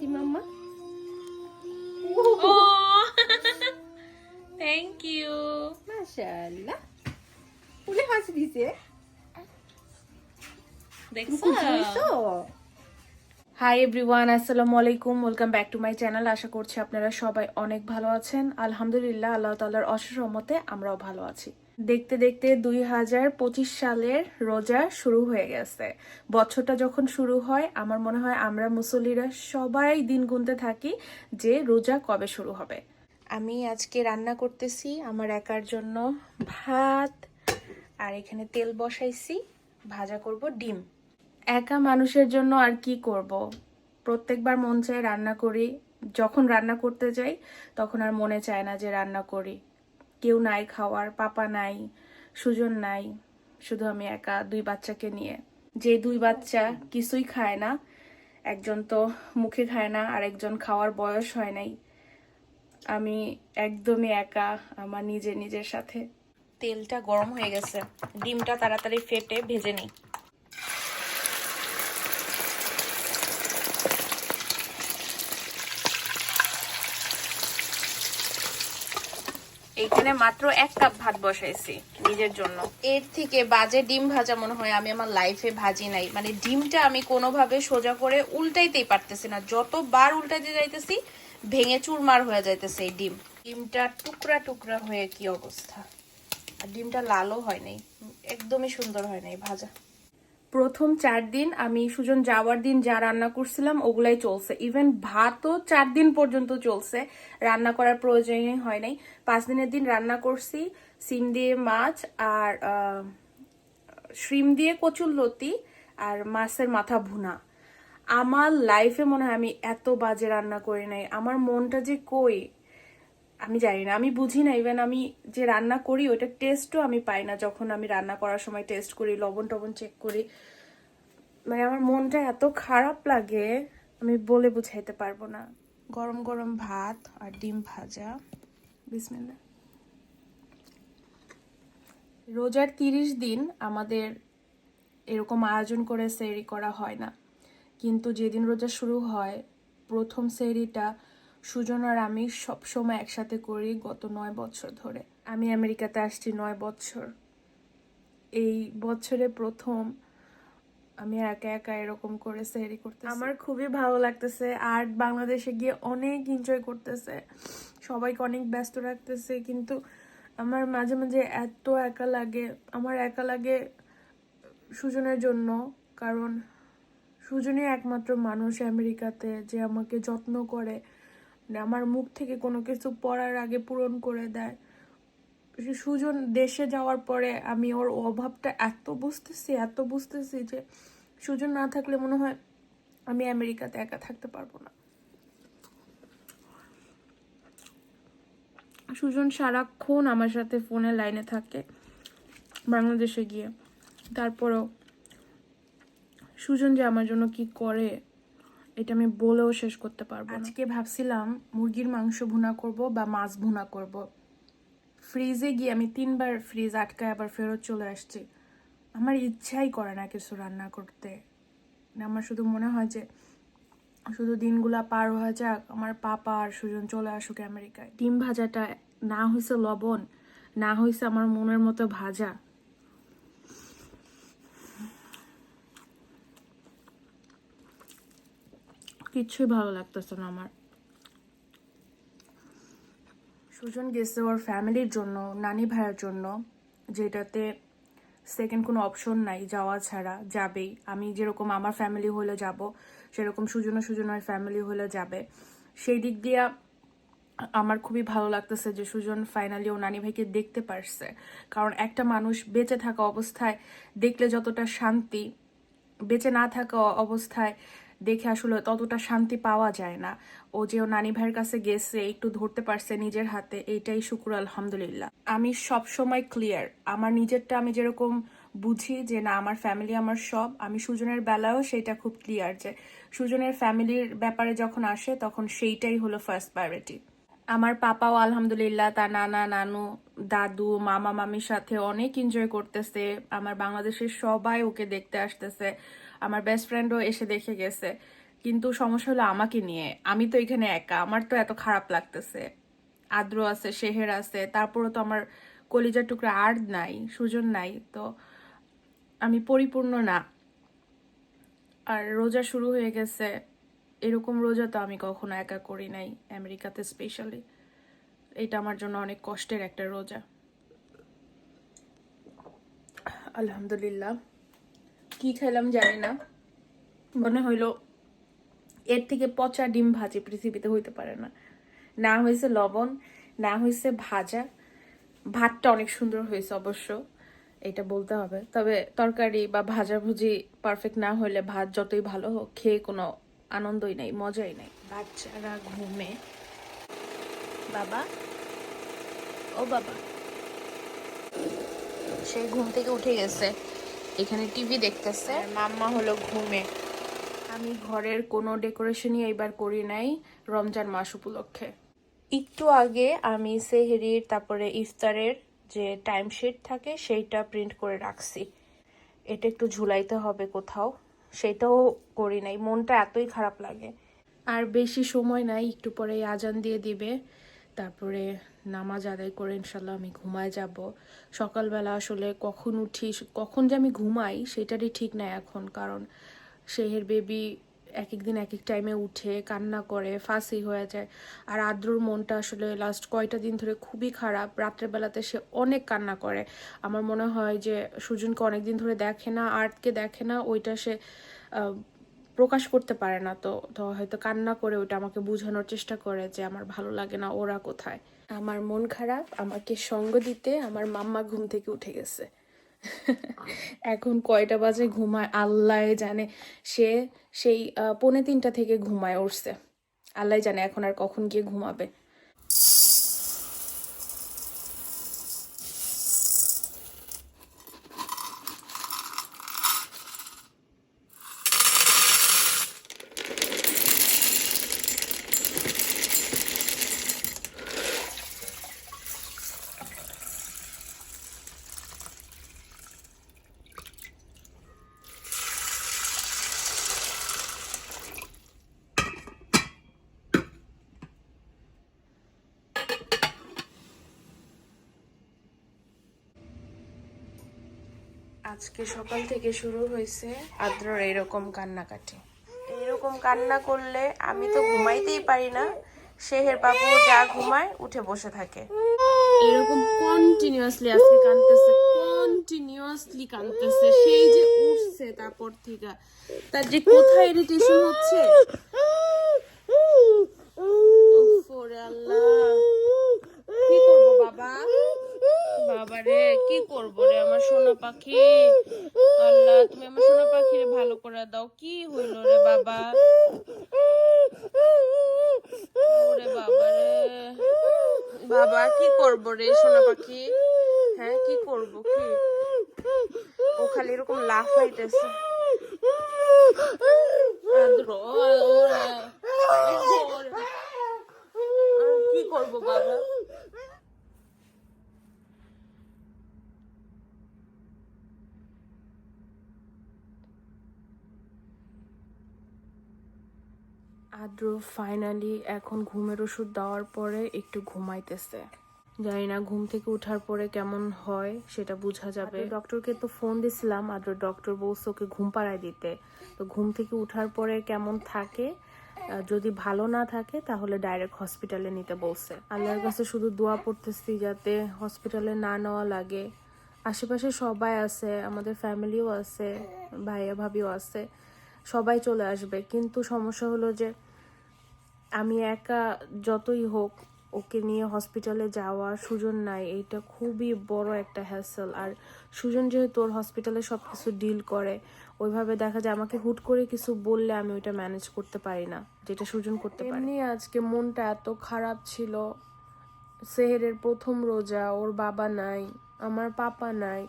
The mamma. Oh, thank you. মাশাআল্লাহ। ফুলে হাসি দিছে। দেখছ? হাই এভরিওয়ান আসসালামু আলাইকুম। Welcome back to my channel আশা করছি আপনারা সবাই অনেক ভালো আছেন। আলহামদুলিল্লাহ আল্লাহ তাল্লাহর অশেষ রহমতে আমরাও ভালো আছি। দেখতে দেখতে দুই হাজার পঁচিশ সালের রোজা শুরু হয়ে গেছে। বছরটা যখন শুরু হয়, আমার মনে হয় আমরা মুসল্লিরা সবাই দিন গুনতে থাকি যে রোজা কবে শুরু হবে। আমি আজকে রান্না করতেছি, আমার একার জন্য ভাত, আর এখানে তেল বসাইছি, ভাজা করব ডিম। একা মানুষের জন্য আর কি করব? প্রত্যেকবার মন চায় রান্না করি, যখন রান্না করতে যাই, তখন আর মনে চায় না যে রান্না করি। কেউ নাই খাওয়ার পাপা নাই সুজন নাই শুধু আমি একা দুই বাচ্চাকে নিয়ে। যে দুই বাচ্চা কিছুই খায় না একজন তো মুখে খায় না আর একজন খাওয়ার বয়স হয় নাই। আমি একদমই একা আমার নিজে নিজের সাথে। তেলটা গরম হয়ে গেছে ডিমটা তাড়াতাড়ি ফেটে ভেজে নিই। এইখানে মাত্র এক কাপ ভাত বসাইছি নিজের জন্য। এর থেকে বাজে ডিম ভাজা মনে হয় আমি আমার লাইফে ভাজি নাই। মানে ডিমটা আমি কোনোভাবে সোজা করে উল্টাইতেই পারতেছি না। যতবার উল্টাইতে যাইতেছি, ভেঙে চুরমার হয়ে যাইতেছে এই ডিম। ডিমটা টুকরা টুকরা হয়ে কি অবস্থা? আর ডিমটা লালও হয় নাই, একদমই সুন্দর হয় নাই ভাজা। প্রথম চার দিন আমি সুজন যাওয়ার দিন যা রান্না করছিলাম, ওগুলাই চলছে। ইভেন ভাতও চার দিন পর্যন্ত চলছে। রান্না করার প্রয়োজনই হয় নাই। পাঁচ দিনের দিন রান্না করছি, সিম দিয়ে মাছ আর শ্রিম দিয়ে কচুর লতি আর মাছের মাথা ভুনা। আমার লাইফে মনে হয় আমি এত বাজে রান্না করি নাই। আমার মনটা যে কই? আমি জানি না, আমি বুঝি না ইভেন আমি যে রান্না করি ওইটা টেস্টও আমি পাই না, যখন আমি রান্না করার সময় টেস্ট করি, লবণ টবণ চেক করি। মানে আমার মনটা এত খারাপ লাগে, আমি বলে বুঝাইতে পারব না। গরম গরম ভাত আর ডিম ভাজা। বিসমিল্লা রোজার তিরিশ দিন আমাদের এরকম আয়োজন করে সেরি করা হয় না। কিন্তু যেদিন রোজা শুরু হয়, প্রথম সেরিটা সুজন আর আমি সবসময় একসাথে করি গত নয় বছর ধরে। আমি আমেরিকাতে আসছি নয় বছর। এই বছরে প্রথম আমি একা একা এরকম করে সেহরি করতে আমার খুবই ভালো লাগতেছে। আর বাংলাদেশে গিয়ে অনেক এনজয় করতেছে। সবাইকে অনেক ব্যস্ত রাখতেছে। কিন্তু আমার মাঝে মাঝে এত একা লাগে। আমার একা লাগে সুজনের জন্য। কারণ সুজনই একমাত্র মানুষ আমেরিকাতে যে আমাকে যত্ন করে। আমার মুখ থেকে কোনো কিছু পড়ার আগে পূরণ করে দেয়। সুজন দেশে যাওয়ার পরে আমি ওর অভাবটা এত বুঝতেছি এত বুঝতেছি যে সুজন না থাকলে মনে হয় আমি আমেরিকাতে একা থাকতে পারব না। সুজন সারাক্ষণ আমার সাথে ফোনে লাইনে থাকে বাংলাদেশে গিয়ে। তারপরও সুজন যে আমার জন্য কি করে এটা আমি বলেও শেষ করতে পারব আজকে ভাবছিলাম মুরগির মাংস ভুনা করব বা মাছ ভুনা করব। ফ্রিজে গিয়ে আমি তিনবার ফ্রিজ আটকায় আবার ফেরত চলে আসছি। আমার ইচ্ছাই করে না কিছু রান্না করতে। আমার শুধু মনে হয় যে শুধু দিনগুলা পার হয়ে যাক, আমার পাপা আর সুজন চলে আসুক আমেরিকায়। ডিম ভাজাটা না হয়েছে লবণ, না হয়েছে আমার মনের মতো ভাজা। কিচ্ছুই ভালো লাগতেছে না আমার। সুজন গেছে ওর ফ্যামিলির জন্য, নানি ভাইয়ের জন্য, যেটাতে সেকেন্ড কোনো অপশন নাই, যাওয়া ছাড়া, যাবেই। আমি যেরকম আমার ফ্যামিলি হলে যাব, সেরকম সুজন সুজন সুজনের ফ্যামিলি হলে যাবে। সেই দিক দিয়ে আমার খুবই ভালো লাগতেছে যে সুজন ফাইনালি ও নানি ভাইকে দেখতে পারছে। কারণ একটা মানুষ বেঁচে থাকা অবস্থায় দেখলে যতটা শান্তি, বেঁচে না থাকা অবস্থায় দেখে আসলে ততটা শান্তি পাওয়া যায় না। ও যে ও নানি ভাইয়ের কাছে গেছে, একটু ধরতে পারছে নিজের হাতে, এইটাই শুক্র, আলহামদুলিল্লাহ। আমি সব সময় ক্লিয়ার আমার নিজেরটা আমি যেরকম বুঝি যে না, আমার ফ্যামিলি আমার সব, আমি সুজনের বেলায়ও সেটা খুব ক্লিয়ার যে সুজনের ফ্যামিলির ব্যাপারে যখন আসে, তখন সেইটাই হলো ফার্স্ট প্রায়োরিটি আমার পাপাও আলহামদুলিল্লাহ, তার নানা, নানু, দাদু, মামা, মামির সাথে অনেক এনজয় করতেছে। আমার বাংলাদেশের সবাই ওকে দেখতে আসতেছে। আমার বেস্ট ফ্রেন্ডও এসে দেখে গেছে। কিন্তু সমস্যা হলো আমাকে নিয়ে। আমি তো এখানে একা। আমার তো এত খারাপ লাগতেছে। আদ্র আছে, শেহের আছে তারপরে তো আমার কলিজার টুকরা আর নাই, সুজন নাই। তো আমি পরিপূর্ণ না। আর রোজা শুরু হয়ে গেছে। এরকম রোজা তো আমি কখনো একা করি নাই, আমেরিকাতে স্পেশালি এটা আমার জন্য অনেক কষ্টের একটা রোজা। আলহামদুলিল্লাহ। কি খেলাম জানি না। মনে হইল এর থেকে পচা ডিম ভাজি পৃথিবীতে হইতে পারে না। না হয়েছে লবণ, না হয়েছে ভাজা। ভাতটা অনেক সুন্দর হয়েছে অবশ্য, এটা বলতে হবে। তবে তরকারি বা ভাজাভুজি পারফেক্ট না হলে ভাত যতই ভালো হোক, খেয়ে কোনো আনন্দই নাই, মজাই নাই। বাচ্চারা ঘুমে। বাবা? ও বাবা। সে ঘুম থেকে উঠে গেছে। এখানে টিভি দেখতেছে। মাম্মা হলো ঘুমে। আমি ঘরের কোনো ডেকোরেশনই এইবার করি নাই রমজান মাস উপলক্ষে। একটু আগে আমি সেহেরির, তারপরে ইফতারের যে টাইমশিট থাকে সেইটা প্রিন্ট করে রাখছি। এটা একটু ঝুলাইতে হবে কোথাও। সেটাও করি নাই। মনটা এতই খারাপ লাগে। আর বেশি সময় নাই, একটু পরে আজান দিয়ে দিবে। তারপরে নামাজ আদায় করে ইনশাল্লাহ আমি ঘুমায় যাব। সকালবেলা আসলে কখন উঠি, কখন যে আমি ঘুমাই সেটারই ঠিক নাই এখন, কারণ শেহের বেবি এক এক দিন এক এক টাইমে উঠে, কান্না করে, ফাঁসি হয়ে যায়। আর আদ্রুর মনটা আসলে লাস্ট কয়টা দিন ধরে খুবই খারাপ। রাত্রেবেলাতে সে অনেক কান্না করে। আমার মনে হয় যে সুজনকে অনেক দিন ধরে দেখে না আর্টকে দেখে না, ওইটা সে প্রকাশ করতে পারে না। তো তো হয়তো কান্না করে ওটা আমাকে বোঝানোর চেষ্টা করে যে আমার ভালো লাগে না ওরা কোথায়? আমার মন খারাপ আমাকে সঙ্গ দিতে আমার মাম্মা ঘুম থেকে উঠে গেছে। এখন কয়টা বাজে ঘুমায় আল্লাহ জানে। সে সেই পৌনে তিনটা থেকে ঘুমায় উঠছে আল্লাহ জানে এখন আর কখন গিয়ে ঘুমাবে। আজকে সকাল থেকে শুরু হয়েছে আদ্রর এরকম কান্নাকাটি। এরকম কান্না করলে আমি তো ঘুমাইতেই পারি না। শেহের বাবু যা ঘুমায় উঠে বসে থাকে। এরকম কন্টিনিউয়াসলি আজকে কাঁদতেছে কন্টিনিউয়াসলি কাঁদতেছে। সেই যে উঠছে তারপর থেকে তার যে কোথায় ইরিটেশন হচ্ছে? ওরে আল্লাহ কি করব বাবা বাবা রে, কি করব রে আমার সোনা পাখি? আল্লাহ, তুমি আমার সোনা পাখিরে ভালো করে দাও, কি হইল রে বাবা? ওরে বাবা রে। বাবা, কি করব রে সোনা পাখি? হ্যাঁ কি করব কি? ও খালি এরকম লাফাইতেছে। কি করব বাবা? আদ্র ফাইনালি এখন ঘুমের ওষুধ দেওয়ার পরে একটু ঘুমাইতেছে। জানি না ঘুম থেকে ওঠার পরে কেমন হয় সেটা বোঝা যাবে। ডক্টরকে তো ফোন দিছিলাম আদ্র ডক্টর বলছে ওকে ঘুম পাড়ায় দিতে। তো ঘুম থেকে ওঠার পরে কেমন থাকে? যদি ভালো না থাকে তাহলে ডাইরেক্ট হসপিটালে নিতে বলছে। আল্লাহর কাছে শুধু দোয়া পড়তেছি যাতে হসপিটালে না নেওয়া লাগে। আশেপাশে সবাই আছে আমাদের ফ্যামিলিও আছে ভাইয়া ভাবিও আছে। সবাই চলে আসবে। কিন্তু সমস্যা হলো যে আমি একা যতই হোক ওকে নিয়ে হসপিটালে যাওয়া সুজন নাই। এইটা খুবই বড় একটা হ্যাসেল আর সুজন যেহেতু ওর হসপিটালে সব কিছু ডিল করে, ওইভাবে দেখা যায় আমাকে হুট করে কিছু বললে আমি ওইটা ম্যানেজ করতে পারি না, যেটা সুজন করতে পারে। আজকে মনটা এত খারাপ ছিল। সেহেরের প্রথম রোজা, ওর বাবা নাই, আমার পাপা নাই।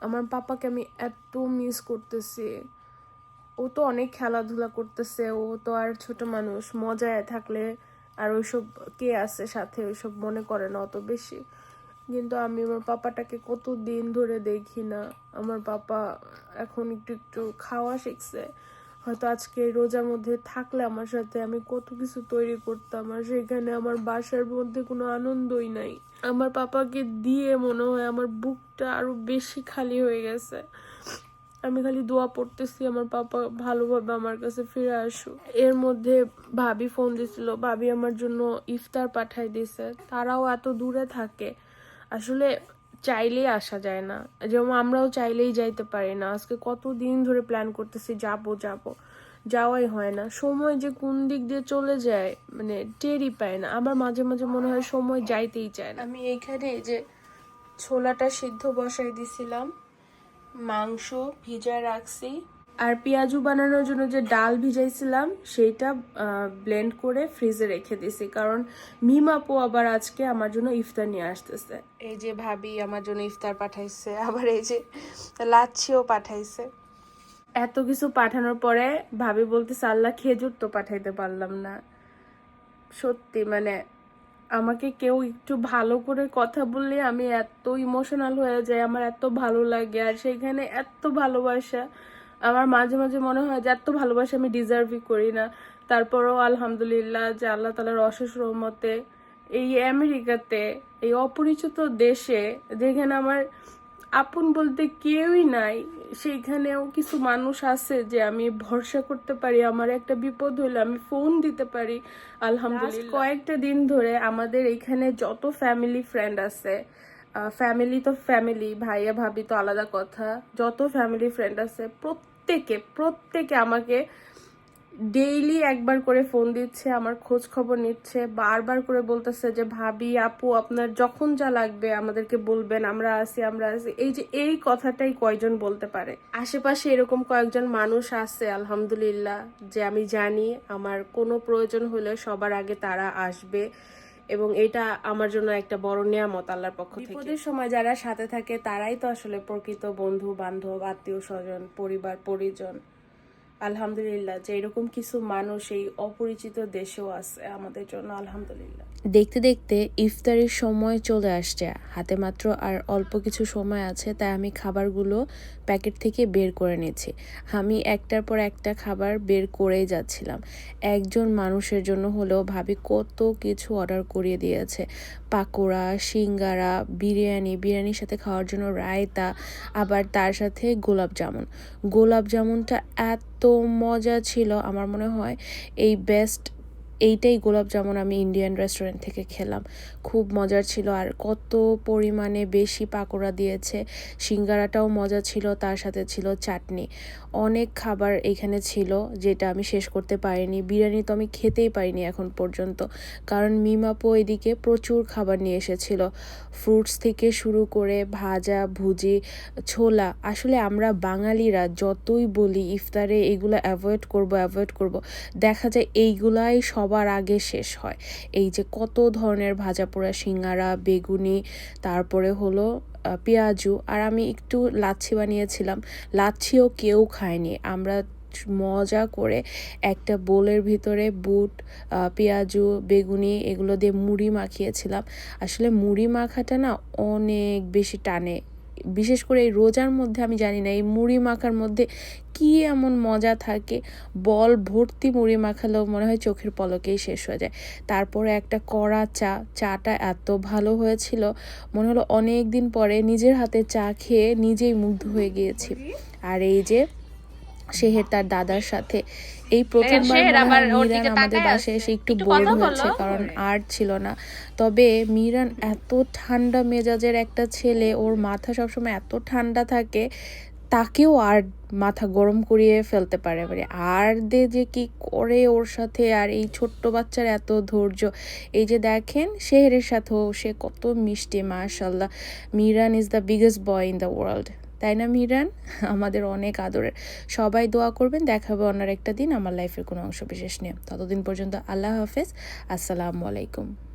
আমার পাপাকে আমি এত মিস করতেছি। ও তো অনেক খেলাধুলা করতেছে, ও তো আর ছোট মানুষ, মজায় থাকলে আর ওইসব কে আছে সাথে, ওইসব মনে করে না অত বেশি। কিন্তু আমি আমার পাপাটাকে কত দিন ধরে দেখি না, আমার পাপা এখন একটু একটু খাওয়া শিখছে। হয়তো আজকে রোজার মধ্যে থাকলে আমার সাথে আমি কত কিছু তৈরি করতাম, আর সেখানে আমার বাসার মধ্যে কোনো আনন্দই নাই। আমার পাপাকে দিয়ে মনে হয় আমার বুকটা আরও বেশি খালি হয়ে গেছে। আমি খালি দোয়া পড়তেছি আমার পাপা ভালোভাবে আমার কাছে ফিরে আসুক। এর মধ্যে ভাবি ফোন দিছিল, ভাবি আমার জন্য ইফতার পাঠাই দিছে। তারাও এত দূরে থাকে, আসলে চাইলেই আসা যায় না। যেমন আমরাও চাইলেই যাইতে পারি না। আজকে কত দিন ধরে প্ল্যান করতেছি, যাব যাব। যাওয়াই হয় না। সময় যে কোন দিক দিয়ে চলে যায় মানে টেরই পায় না। আবার মাঝে মাঝে মনে হয় সময় যাইতেই চায় না। আমি এইখানে এই যে ছোলাটা সিদ্ধ বসাই দিছিলাম মাংস ভিজায় রাখছি। আর পেঁয়াজু বানানোর জন্য যে ডাল ভিজাইছিলাম সেইটা ব্লেন্ড করে ফ্রিজে রেখে দিছি। কারণ মিমাপু আবার আজকে আমার জন্য ইফতার নিয়ে আসতেছে। এই যে ভাবি আমার জন্য ইফতার পাঠাইছে আবার এই যে লাচ্ছিও পাঠাইছে। এত কিছু পাঠানোর পরে ভাবি বলতেছে আল্লাহ খেজুর তো পাঠাইতে পারলাম না। সত্যি মানে আমাকে কেউ একটু ভালো করে কথা বললে আমি এত ইমোশনাল হয়ে যাই, আমার এত ভালো লাগে। আর সেখানে এত ভালোবাসা, আমার মাঝে মাঝে মনে হয় যে এত ভালোবাসা আমি ডিজার্ভই করি না। তারপরেও আলহামদুলিল্লাহ যে আল্লাহ তালার অশেষ রহমতে এই আমেরিকাতে, এই অপরিচিত দেশে যেখানে আমার আপন বলতে কেউই নাই। সেইখানেও কিছু মানুষ আছে যে আমি ভরসা করতে পারি, আমার একটা বিপদ হইলে আমি ফোন দিতে পারি। আলহামদুলিল্লাহ। কয়েকটা দিন ধরে আমাদের এখানে যত ফ্যামিলি ফ্রেন্ড আছে ফ্যামিলি তো ফ্যামিলি ভাইয়া ভাবি তো আলাদা কথা, যত ফ্যামিলি ফ্রেন্ড আছে, প্রত্যেকে প্রত্যেকে আমাকে ডেইলি একবার করে ফোন দিচ্ছে, আমার খোঁজ খবর নিচ্ছে, বারবার করে বলতেছে যে, ভাবি, আপু, আপনার যখন যা লাগবে আমাদেরকে বলবেন, আমরা আছি আমরা আছি। এই যে, এই কথাটাই কয়জন বলতে পারে? আশেপাশে এরকম কয়েকজন মানুষ আছে, আলহামদুলিল্লাহ, যে আমি জানি আমার কোনো প্রয়োজন হলে সবার আগে তারা আসবে এবং এটা আমার জন্য একটা বড় নিয়ামত আল্লাহর পক্ষ থেকে। বিপদের সময় যারা সাথে থাকে, তারাই তো আসলে প্রকৃত বন্ধু, বান্ধব, আত্মীয় স্বজন, পরিবার, পরিজন। আলহামদুলিল্লাহ, যে এরকম কিছু মানুষ এই অপরিচিত দেশেও আছে আমাদের জন্য, আলহামদুলিল্লাহ। দেখতে দেখতে ইফতারের সময় চলে আসছে। হাতে মাত্র আর অল্প কিছু সময় আছে, তাই আমি খাবারগুলো প্যাকেট থেকে বের করে নিয়েছি আমি একটার পর একটা খাবার বের করেই যাচ্ছিলাম। একজন মানুষের জন্য হলেও ভাবি কত কিছু অর্ডার করিয়ে দিয়েছে। পাকোড়া, সিঙ্গারা, বিরিয়ানি, বিরিয়ানির সাথে খাওয়ার জন্য রায়তা, আবার তার সাথে গোলাপ জামুন। গোলাপ জামুনটা এত মজা ছিল আমার মনে হয় এই বেস্ট এইটাই গোলাপ জামুন আমি ইন্ডিয়ান রেস্টুরেন্ট থেকে খেলাম। খুব মজার ছিল আর কত পরিমাণে বেশি পাকোড়া দিয়েছে। সিঙ্গারাটাও মজা ছিল, তার সাথে ছিল চাটনি। অনেক খাবার এখানে ছিল যেটা আমি শেষ করতে পারিনি। বিরিয়ানি তো আমি খেতেই পারিনি এখন পর্যন্ত। কারণ মিমাপো এদিকে প্রচুর খাবার নিয়ে এসেছিল। ফ্রুটস থেকে শুরু করে ভাজা, ভুজি, ছোলা, আসলে আমরা বাঙালিরা যতই বলি ইফতারে এগুলো অ্যাভয়েড করব অ্যাভয়েড করব। দেখা যায় এইগুলাই সবার আগে শেষ হয়। এই যে কত ধরনের ভাজা পোড়া, সিঙ্গারা, বেগুনি, তারপরে হলো পেঁয়াজু, আর আমি একটু লাচ্ছি বানিয়েছিলাম। লাচ্ছিও কেউ খায়নি। আমরা মজা করে একটা বোলের ভিতরে বুট পেঁয়াজু, বেগুনি এগুলো দিয়ে মুড়ি মাখিয়েছিলাম। আসলে মুড়ি মাখাটা না অনেক বেশি টানে। বিশেষ করে এই রোজার মধ্যে, আমি জানি না, এই মুড়ি মাখার মধ্যে কি এমন মজা থাকে। বল ভর্তি মুড়ি মাখালেও মনে হয় চোখের পলকেই শেষ হয়ে যায়। তারপরে একটা কড়া চা, চাটা এত ভালো হয়েছিল, মনে হলো অনেক দিন পরে নিজের হাতে চা খেয়ে নিজেই মুগ্ধ হয়ে গিয়েছি। আর এই যে, শেহের তার দাদার সাথে এই প্রথমবার মিরান আমাদের বাসায় এসে একটু বোর হয়েছে কারণ আর ছিল না। তবে মিরান এত ঠান্ডা মেজাজের একটা ছেলে ওর মাথা সবসময় এত ঠান্ডা থাকে তাকেও আর মাথা গরম করিয়ে ফেলতে পারে। মানে আর দে যে কি করে ওর সাথে আর এই ছোট্ট বাচ্চার এত ধৈর্য। এই যে দেখেন শেহরের সাথেও সে কত মিষ্টি মাশাল্লাহ। Miran is the biggest boy in the world তাই না মিরান? আমাদের অনেক আদরের। সবাই দোয়া করবেন দেখা হবে অন্য একটা দিন আমার লাইফের কোনো অংশ বিশেষ নিয়ে। ততদিন পর্যন্ত আল্লাহ হাফেজ। আসসালামু আলাইকুম।